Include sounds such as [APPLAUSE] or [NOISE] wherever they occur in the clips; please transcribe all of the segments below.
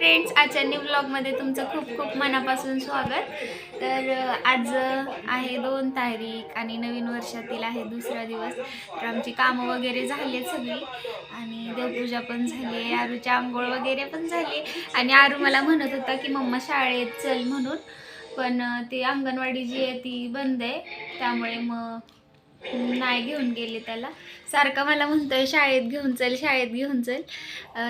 Friends आजच्या new ब्लॉगमध्ये तुमचं खूप खूप मनापासून स्वागत. तर आज आहे दोन तारीख आणि नवीन वर्षातील आहे दुसरा दिवस. तर आमची कामं वगैरे झाली आहेत सगळी. आणि देवपूजा पण झाली आरूची आंघोळ वगैरे पण झाली. आणि आरू मला म्हणत होता की मम्मा शाळेत चल म्हणून. पण ती अंगणवाडी जी आहे ती बंद आहे. त्यामुळे मग नाही घेऊन गेले त्याला. सारखं मला म्हणतोय शाळेत घेऊन चल शाळेत घेऊन चल.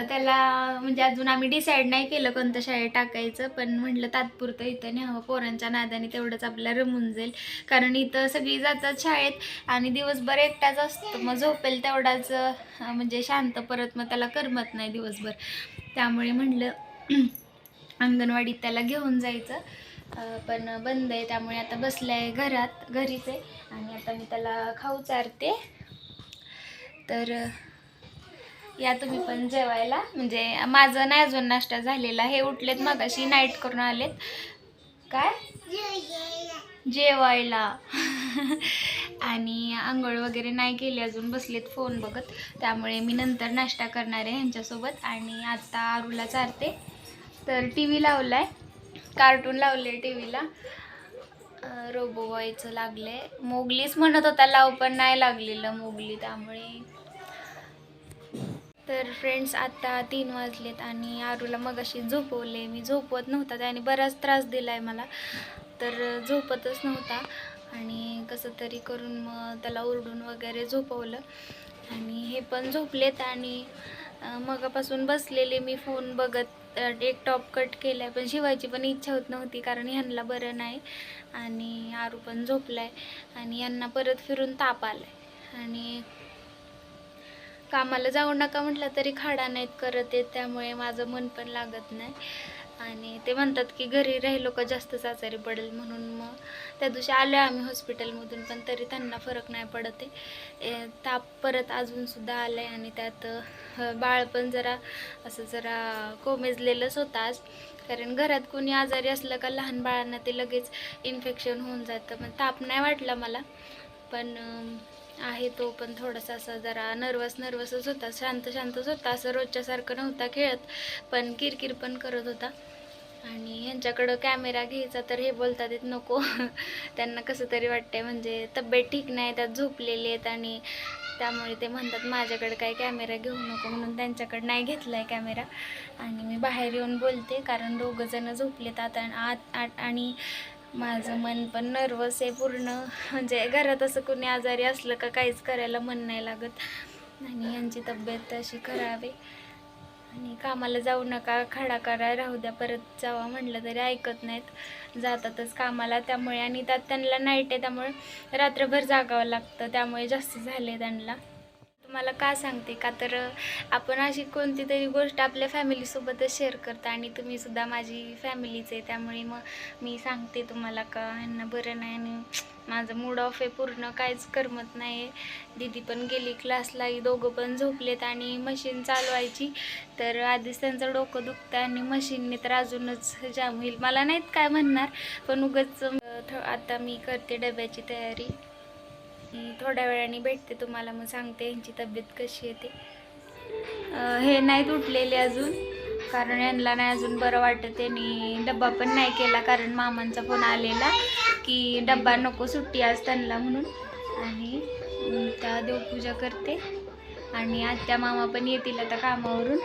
त्याला म्हणजे अजून आम्ही डिसाईड नाही केलं कोणतं शाळेत टाकायचं पण म्हटलं तात्पुरतं इथं न्यावं पोरांच्या नादाने तेवढंच आपल्याला रमून जाईल. कारण इथं सगळी जातात शाळेत आणि दिवसभर एकटाच असतो. मग झोपेल तेवढाच म्हणजे शांत परत मग त्याला करमत नाही दिवसभर. त्यामुळे म्हटलं [CLEARS THROAT] अंगणवाडीत त्याला घेऊन जायचं. पण बंद आहे त्यामुळे आता बसलं आहे घरात घरीच आहे. आणि आता मी त्याला खाऊ चारते. तर या तुम्ही पण जेवायला. म्हणजे माझं नाही अजून नाश्ता झालेला हे उठलेत मगाशी नाईट करून आलेत. काय? जेवायला. आणि आंघोळ वगैरे नाही केली अजून बसलेत फोन बघत. त्यामुळे मी नंतर नाश्ता करणार आहे ह्यांच्यासोबत आणि आता आरूला चारते. तर टी व्ही लावला आहे कार्टून लावले टी व्हीला रोबो बॉयचं लागले मोगलीच म्हणत होता लाव पण नाही लागलेलं मोगली त्यामुळे. तर फ्रेंड्स आता तीन वाजलेत आणि आरूला मगाशी झोपवले मी झोपवत नव्हता त्याने बराच त्रास दिला आहे मला. तर झोपतच नव्हता आणि कसं तरी करून मग त्याला ओरडून वगैरे झोपवलं. आणि हे पण झोपलेत आणि मगापासून बसलेले मी फोन बघत एक टॉप कट केला आहे पण शिवायची पण इच्छा होत नव्हती कारण ह्यांना बरं नाही आणि आरू पण आहे आणि यांना परत फिरून ताप आलाय. आणि कामाला जाऊ नका म्हटलं तरी खाडा नाहीत करत येत त्यामुळे माझं मन पण लागत नाही. आणि ते म्हणतात की घरी राहिलो का जास्तच आजारी पडेल म्हणून मग त्या दिवशी आलो आहे आम्ही हॉस्पिटलमधून पण तरी त्यांना फरक नाही पडत आहे. ताप परत अजूनसुद्धा आलं आहे आणि त्यात बाळ पण जरा असं जरा कोमेजलेलंच होतं आज. कारण घरात कोणी आजारी असलं का लहान बाळांना ते लगेच इन्फेक्शन होऊन जातं मग ताप नाही वाटला मला. पण आहे तो पण थोडासा असा जरा नर्वस नर्वसच होता. शांत शांतच होता. असं रोजच्यासारखं नव्हता खेळत पण किरकिर पण करत होता. आणि यांच्याकडं कॅमेरा घ्यायचा तर हे बोलतात येत नको. [LAUGHS] त्यांना कसं तरी वाटतंय म्हणजे तब्येत ठीक नाही त्यात झोपलेले आहेत आणि त्यामुळे ते म्हणतात माझ्याकडे काही कॅमेरा घेऊ नको. म्हणून त्यांच्याकडे नाही घेतला आहे कॅमेरा आणि मी बाहेर येऊन बोलते कारण दोघंजणं झोपलेत आता. आत आत आणि माझं मन पण नर्वस आहे पूर्ण. म्हणजे घरात असं कोणी आजारी असलं का काहीच करायला मन नाही लागत. आणि यांची तब्येत अशी खराब आणि कामाला जाऊ नका खडा करा राहू द्या परत जावा म्हटलं तरी ऐकत नाहीत. जातातच कामाला त्यामुळे. आणि त्यात त्यांना नाईट आहे त्यामुळे रात्रभर जागावं लागतं. त्यामुळे जास्त झाले त्यांना. तुम्हाला का सांगते का? तर आपण अशी कोणती तरी गोष्ट आपल्या फॅमिलीसोबतच शेअर करता आणि तुम्ही सुद्धा माझी फॅमिलीच आहे. त्यामुळे मग मी सांगते तुम्हाला का ह्यांना बरं नाही आणि माझं मूड ऑफ आहे. पूर्ण काहीच करमत नाही आहे दीदी पण गेली क्लासला दोघं पण झोपलेत आणि मशीन चालवायची. तर आधीच त्यांचं डोकं दुखतं आणि मशीनने तर अजूनच जाम होईल. मला नाहीत काय म्हणणार पण उगाच थ- आता मी करते डब्याची तयारी. थोड्या वेळाने भेटते तुम्हाला मग सांगते यांची तब्येत कशी येते हे नाहीत उठलेले अजून कारण यांना नाही अजून बरं वाटत. आणि डब्बा पण नाही केला कारण मामांचा फोन आलेला की डब्बा नको सुट्टी आज त्यांना म्हणून. आणि त्या देवपूजा करते. आणि आत्या मामा पण येतील आता कामावरून.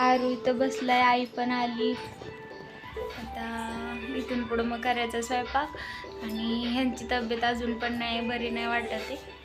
आरू इथं बसलाय आई पण आली. आता इथून पुढं मग करायचा स्वयंपाक. आणि ह्यांची तब्येत अजून पण नाही बरी नाही वाटत आहे.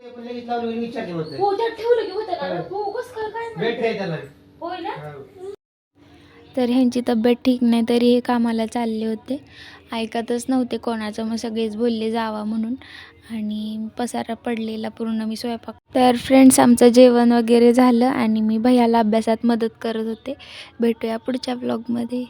ते पण लगेच लावलं आणि विचारते म्हणतोय. हो त्यात ठेवलं की होतं ना? हो. कसं काय काय माहिती? बॅटरी आहे त्याला. तर ह्यांची तब्येत ठीक नाही तरी हे कामाला चालले होते. ऐकतच नव्हते कोणाचं मग सगळेच बोलले जावा म्हणून. आणि पसारा पडलेला पूर्ण मी स्वयंपाक. तर फ्रेंड्स आमचं जेवण वगैरे झालं आणि मी भैयाला अभ्यासात मदत करत होते. भेटूया पुढच्या ब्लॉगमध्ये